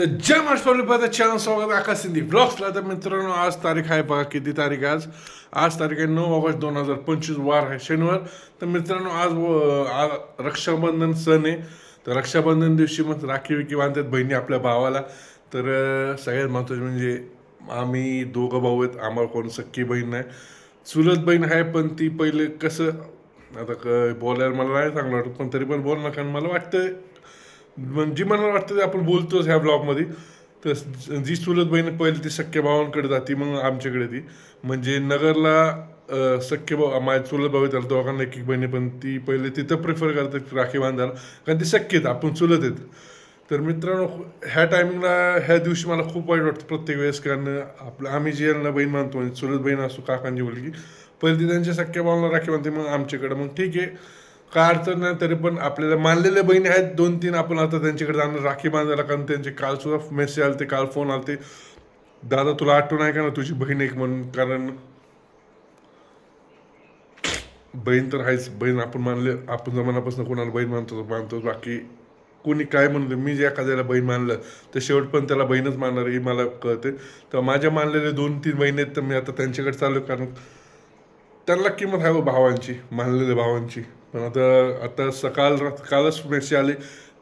तर जय महाराष्ट्र छान स्वागत आकाश सिंधी. ब्लॉग्सला तर मित्रांनो आज तारीख आहे बघा किती तारीख आज? आज तारीख आहे नऊ ऑगस्ट दोन हजार पंचवीस वार आहे शनिवार. तर मित्रांनो आज आज रक्षाबंधन सण आहे. तर रक्षाबंधन दिवशी मग राखी विकी बांधतात बहिणी आपल्या भावाला. तर सगळ्यात महत्त्वाचं म्हणजे आम्ही दोघं भाऊ आहेत. आम्हाला कोण सख्खी बहीण नाही. चुलत बहीण आहे पण ती पहिले कसं आता क बोलायला मला नाही चांगलं वाटत पण तरी पण बोल ना कारण मला वाटतं म्हणजे जी मला वाटतं ते आपण बोलतोच ह्या ब्लॉगमध्ये तर जी चुलत बहीण पहिली ती सख्या भावांकडे जाते मग आमच्याकडे ती. म्हणजे नगरला सख्य भाऊ माझ्या चुलत भाऊ त्याला दोघांना एक एक बहिणी पण ती पहिले तिथं प्रिफर करतात राखी बांधायला. कारण ती सख्य आहेत आपण चुलत आहेत. तर मित्रांनो ह्या टायमिंगला ह्या दिवशी मला खूप वाईट वाटतं प्रत्येक वेळेस कारण आपलं आम्ही जी यांना बहीण मानतो म्हणजे चुलत बहीण असो काकांची मुलगी पहिले ती त्यांच्या सख्या भावाला राखी बांधते मग आमच्याकडे. मग ठीक आहे काय अडचण नाही तरी पण आपल्याला मानलेल्या बहिणी आहेत दोन तीन आपण आता त्यांच्याकडे जाणार राखी बांधायला कारण त्यांचे काल सुद्धा मेसेज आलते काल फोन आलते. दादा तुला आठवण आहे का ना तुझी बहीण एक म्हणून कारण बहीण तर आहेच बहीण आपण मानले आपण जमानापासून कोणाला बहीण मानतो मानतो बाकी कोणी काय म्हणलं मी जे एखाद्याला बहीण मानलं तर शेवट पण त्याला बहीणच मानणार हे मला कळते तर माझ्या मानलेले दोन तीन बहिणी आहेत तर मी आता त्यांच्याकडे चालू कारण त्यांना किंमत आहे हो भावांची मानलेल्या भावांची. पण आता आता सकाळ रात- कालच मेसेज आले.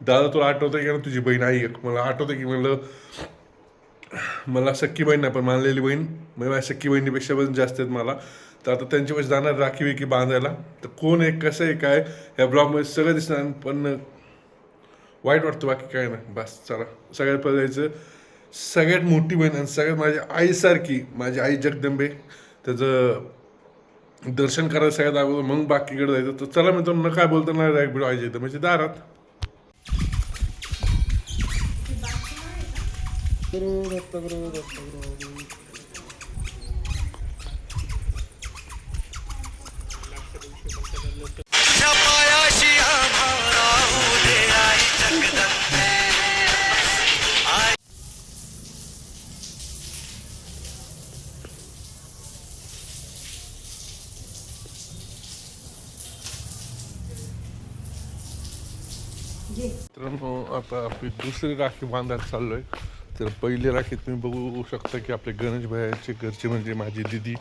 दादा तुला आठवतं की? ना तुझी बहीण आई मला आठवतं की म्हणलं मला सख्खी बहीण नाही पण मानलेली बहीण. म्हणजे माझ्या सख्खी बहिणीपेक्षा पण जास्त आहेत मला. तर आता त्यांच्यापाशी जाणार राखी विकी बांधायला. तर कोण आहे कसं आहे काय? या ब्लॉगमध्ये सगळं दिसणार पण वाईट वाटतं बाकी काय नाही. बस चला. सगळ्यात पहिलं जायचं सगळ्यात मोठी बहीण आणि सगळ्यात माझ्या आईसारखी माझी आई जगदंबे. त्याचं दर्शन करायला सगळ्यात अगोदर मग बाकीकडे जायचं. तर चला मित्रांनो काय बोलताना डायरेक्ट व्हिडिओ आयचे तर म्हणजे दारात. पायाशी आभार. आता आपली दुसरी राखी बांधायला चाललोय. तर पहिली राखी तुम्ही बघू शकता की आपले गणेश भायाचे घरचे म्हणजे माझी दिदी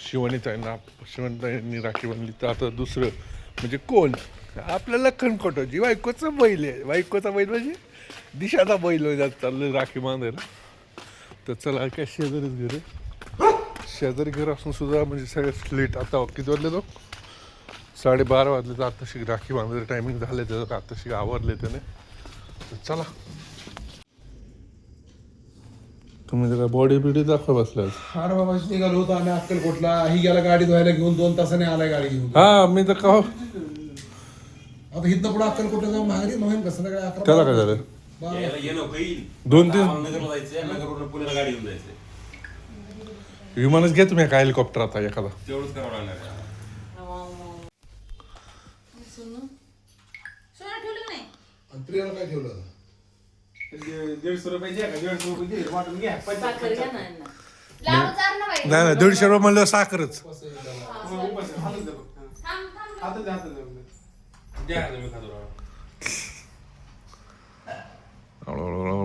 शिवणीताईंना शिवणीताईंनी राखी बांधली. तर आता दुसरं म्हणजे कोण? आपल्या लखन जी बायकोचा बैल आहे. बायकोचा बैल म्हणजे दिशाचा बैल वगैरे चाललं राखी बांधायला. तर चला काय शेजारीच घर आहे. शेजारी घर असून सुद्धा म्हणजे सगळ्यात लेट आता किती वाजले तो? साडेबारा वाजले तर आत्ताशी राखी बांधायचं टायमिंग झाले त्याचं आत्ताशी आवरले त्याने. चला. तुम्ही जरा बॉडी बिडी दाखवा बसल्या. अरे बाबा निघालो होतो आम्ही अक्कलकोटला. ही गेला गाडी धुवायला घेऊन दोन तासाने आलाय गाडी घेऊन. हा मी तर का आता इथनं पुढे अक्कलकोटला जाऊन माघारी मोहीम कसं संध्याकाळी अकरा त्याला काय झालं. यायला दोन तीन नगरला जायचंय नगरवरून पुण्याला गाडी घेऊन जायचंय. विमानच घे तुम्ही काय हेलिकॉप्टर आता एखादा. तेवढंच करावं लागणार आहे. सोनं? ठेवलं नाही? आणि प्रियाला काय ठेवलं? दीडशे रुपयाची आहे का दीडशे रुपये दे वाटून घ्या साखर घ्या ना यांना. लावून चार ना बाई. नाही नाही दीडशे रुपये म्हणलं साखरच कसं आहे? हातात फक्त. थांब, थांब. हातात द्या, हातात द्या. द्या तुम्ही खातो राव.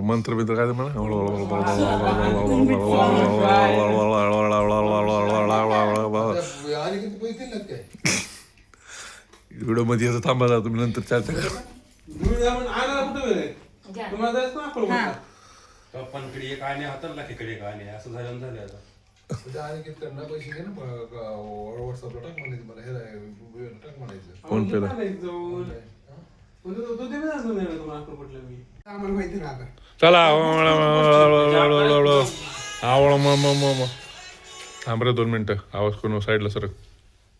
मंत्र बिंत्र काय ते म्हणा आणि किती पैसे दिले काय व्हिडिओमध्ये येतं थांबा जरा तुम्ही नंतर चालते तुम्ही जा म्हणून आणायला कुठं वेळ आहे? घ्या. तुम्हाला जायचं ना अक्कलकोटला? पप्पांकडे एक आणि हातात लाखीकडे एक आणि असं झालं झालं आता. त्या आणि किती त्यांना पैसे घे ना व्हॉट्सअपला टाक म्हणायचं मला हे नाही, टाक म्हणायचं. पेला. म्हणजे ना मी. आम्हाला माहिती. चला आवळ थांब रे दोन मिनिटं. आवाज करून साईडला सर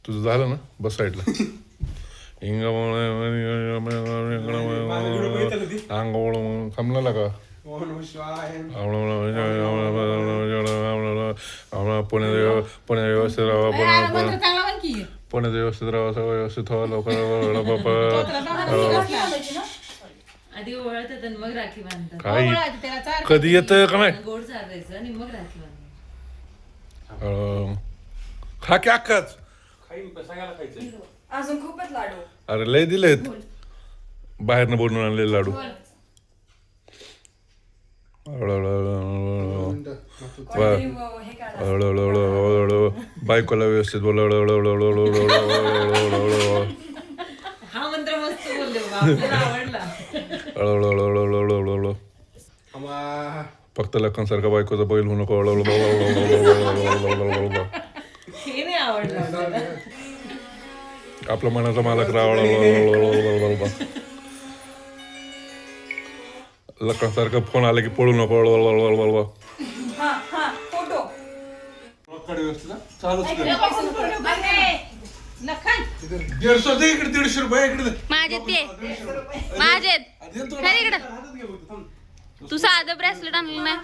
तुझं झालं ना? बस साईडला. अंग थांबला का ओम नमः शिवाय. पुणे पुणे व्यवस्थित राहा अरे, पुणे आला मंत्र चांगला म्हण की. पुण्यात व्यवस्थित राहा सगळं व्यवस्थित व्हा लवकर तुला बाबा घालायची ना? आधी ओवाळतात आणि मग राखी बांधतात काही कधी येतं का नाही गोड चारायचं आणि मग राखी बांधायची अं, खा की अक्काच खाईन पण सगळ्याला खायचंय अजून खूपच लाडू. अरे लय दिलेत. बाहेरनं बनवून आणलेले लाडू. बायकोला व्यवस्थित बोल. हा मंत्र मस्त बोलले बाबा आपल्याला आवडला. आम्हा फक्त लखनसारखा बायकोचा बैल होऊ नको. आपला मनाचा मालक राव लखनसारखा फोन आला की पळू नको चालूच लखन दीडशे दे इकडे दीडशे रुपये इकडे. माझे ते माझे तू साधं ब्रेसलेट आणलं नाही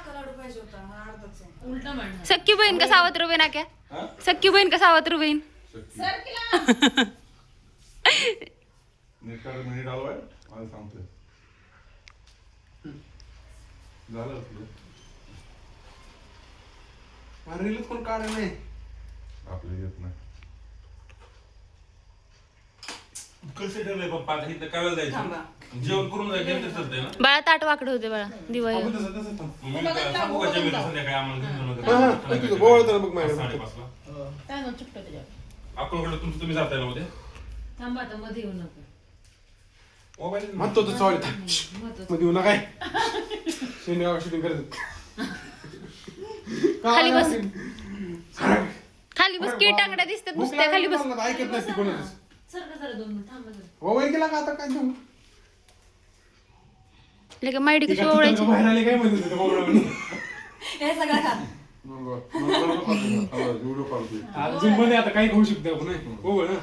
म्हणणं सख्खी बहीण का सावत्र बहीण क्या सख्खी बहीण का सावत्र बहीण सर केला नीट काढ, मिनिट आलो आहे मला सांगतोय. झालं तुझं? रीलच कोण काढ नाही. आपलं येत नाही. कसं ठरलंय पप्पा इथं जायचं. जेवण करून जायचं तर चालतंय ना? बाळा ताट वाकडं होते बाळा दिवाळी सांगू का जेवायला संध्याकाळी आम्हाला घेऊन तुमचं तुम्ही जाताय ना उद्या? थांबा आता मध्ये येऊ नका मोबाईल म्हणतो तर सॉरी. मध्ये येऊ नका शनिवार शूटिंग करत खाली बस. खाली बस की टांगड्या दिसतात नुसत्या खाली बस ऐकत नसते कोणाच सर का जरा दोन मिनिट थांबा जरा मोबाईल गेला का आता काय देऊ लगे मायडी ती कशी काय ओवळायची तिथं बाहेर आली काय म्हणत होते मोबाईल. हे सगळं खा हा, मध्ये आता काही होऊ शकते आपण नाही? हो नाही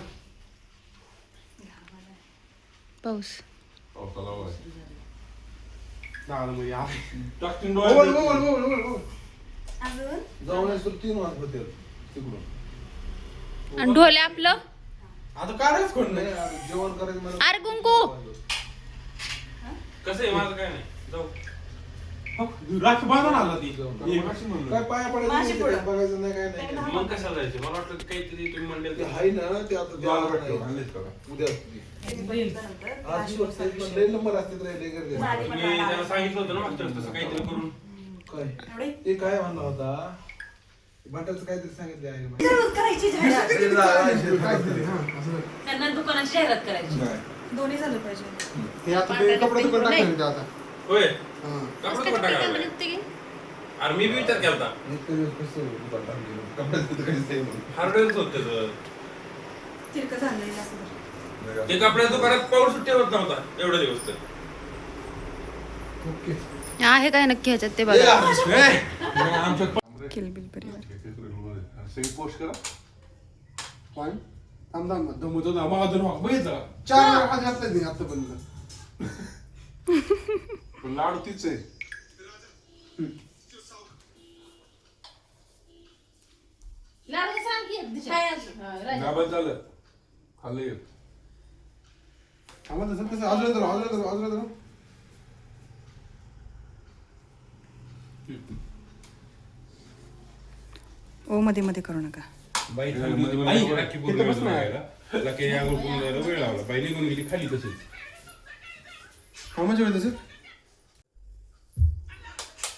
नाही, जेवण करायचं अरे कुंकू! कसं आहे? माझं काय नाही. जाऊ. राखी बांधून आला ती. मगाशी म्हणलो. काय पाया पडायचं नाही, ते पुढं. काय बघायचं नाही काय नाही. मग कशाला जायचं? मला वाटलं ते काहीतरी तुम्ही म्हणले ते हाय ना ते आता द्यावं? उद्या. आज दिवस तरी पण लय नंबर असते तर लय गर्दी असते. तुम्ही त्यांना सांगितलं होतं ना मागच्या वेळेस तसं काहीतरी करून. काय? ते काय म्हणला होता? बटाचं काहीतरी सांगितलं आहे? करायची ते काहीतरी. त्यांना दुकानात जाहिरात करायची. दोन्ही झालं पाहिजे. हे आता ते कपडे दुकान टाकलं ते आता. होय. हा. अरे मी बी विचार केला. हार्डवेअरच होत त्याचं तिरकं ते दुकानात पाऊस सुट्टी होत नव्हता एवढे दिवस तर ओके. आहे काय नक्की ह्याच्यात ते बघा सगळी पोस्ट करा पण थांब थांब दमवतो ना मला दोन वाक बघितलं का? चार वेळा हात घातला नाही आतापर्यंत पण लाडू तीच आहे. लाडू सांग की एक दिशा. हा, राजा. गाबात झालं. खाल्लं येत आम्हाला तसं धरू धरू धरू ओ मध्ये मध्ये करू नका. बाई या जायला वेळ लावला. बाई निघून गेली खाली तशीच. हा म्हणजे वेळ तसं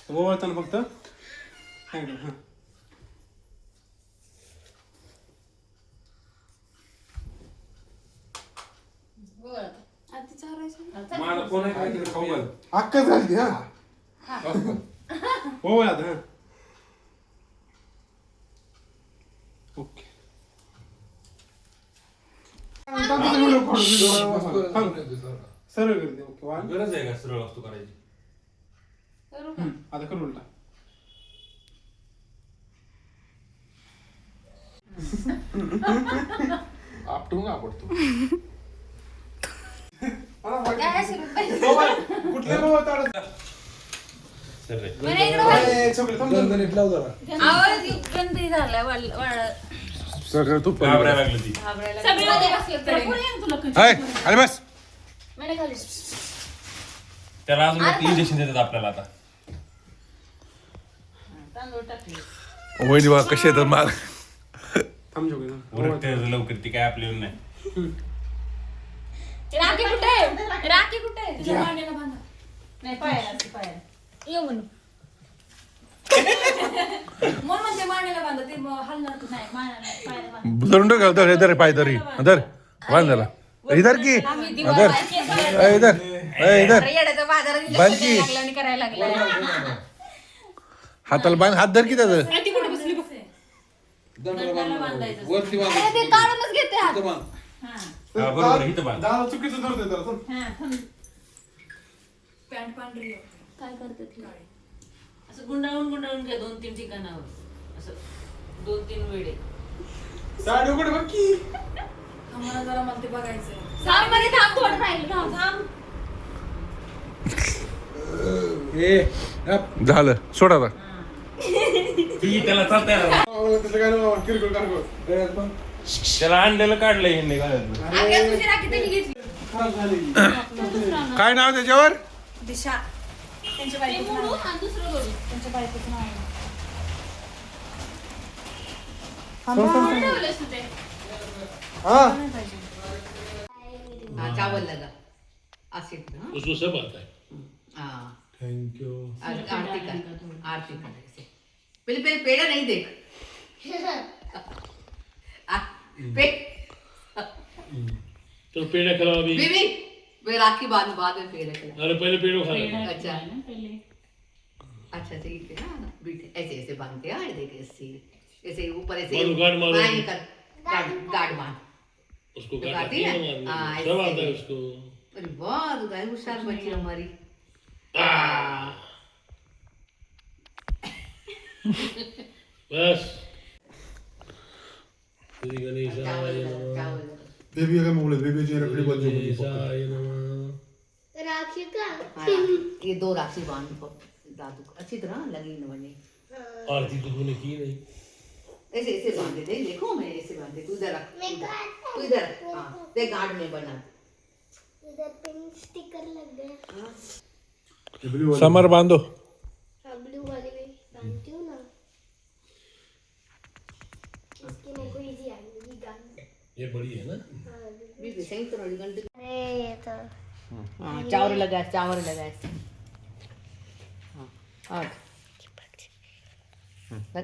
ओवळताना फक्त. काय हा. माझा फोन आहे काहीतरी खाऊ घाल? अक्का झाली हा. ओवळ आता हा. ओके. सरळ करते ओके गरज आहे का? सरळ वस्तू करायची. आता करू उलटा आपटून आपडतो कुठल्या मोबाईल ताडत सर रे ए, चॉकलेट थांब थांब. दणदणीत लाव जरा आवाज गंदी झालाय वाढ सगळं तू घाबरायला लागली ती अरे बस त्याला अजून इंजेक्शन देतात आपल्याला आता वहिनी बा कसे येतात माग थांब चॉकलेट थांब. उलट ते लवकर ती काय आपली नाही. राखी कुठे राखी कुठे तिच्या मांडीला बांधा. नाही पायाला असं पायाला. ये म्हणू म्हणून म्हणते मानेला बांधा ते मग हलणार नाही मानेला पायाला बांधा. धरून टाक धर हे धर पाय धरी. धर बांध. जरा इधर की. धर. ए, इधर. ए, इधर. बाजारात लागला आणि करायला लागला हाताला बांध हात धर की त्याचं दंडाला बांधायचं. वरती अरे बांधायचं. ते काढूनच घेते हात. इथं बांध. हा, बरोबर आहे, इथं बांध. दादा चुकीचं धरतोय त्याला थांब. हा, थांब. पॅन्ट पांढरी आहे. काय करते ती? असं गुंडाळून गुंडाळून घ्या दोन तीन ठिकाणावर असं दोन तीन वेळे साडी उघड बघ की आम्हाला जरा मला ते बघायचंय थांब बरे थांब थोडं राहील थांब थांब ए गप. झालं सोडा आता ती त्याला चालता येणार नाही. बाबा, त्याचं काय किरकोळ पण. त्याला आणलेलं काढलंय ह्यांनी गाड्यातलं. आग्या तुझी राखी त्यांनी घेतली खराब झाली. काय नाव त्याच्यावर दिशा त्यांच्या बायकोचं नाव आहे. त्यांच्या बायकोचं नाव आहे. हा. हा चावल लगा असे उसको सब आता है. हाँ थँक्यू आरती आरती पहले पहले पेड़ा नहीं देख तो पेड़ा खिलाओ अभी बीबी वे राखी बाद बाद में पेड़ा खिला. अरे पहले पेड़ो खा लो अच्छा. अच्छा ठीक है ना बीटे ऐसे ऐसे बांधते. हैं देख ऐसे. ऐसे ऊपर ऐसे. गार्ड मारो। बाएं कर गार्ड गार्ड बांध. उसको तो काट काटी दिया ना? ना हाँ, मारने। सब। आता है उसको. अरे वाह तू काय हुशार बची हमारी. बस नमः लगा, चावल लगा. बेबी काय बोलत बेबीची रखडी. गणेशाय नमः हाँ, ये दो राखी बाँध को दादू को अच्छी तरह लगी न बने आरती तो तूने की नहीं ऐसे ऐसे बांधे दे देखो मैं ऐसे बांधे तू इधर रख तू इधर रख हाँ देख गार्ड में बना इधर पिन स्टिकर लग गया समर बांधो ये बड़ी है ना? भी भी सही तरह गंद अरे ये तो हाँ चावल लगा चावल लगा। ऐसे हाँ और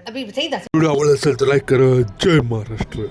अभी सही था। व्हिडिओ आवडला असेल तर लाईक करा जय महाराष्ट्र।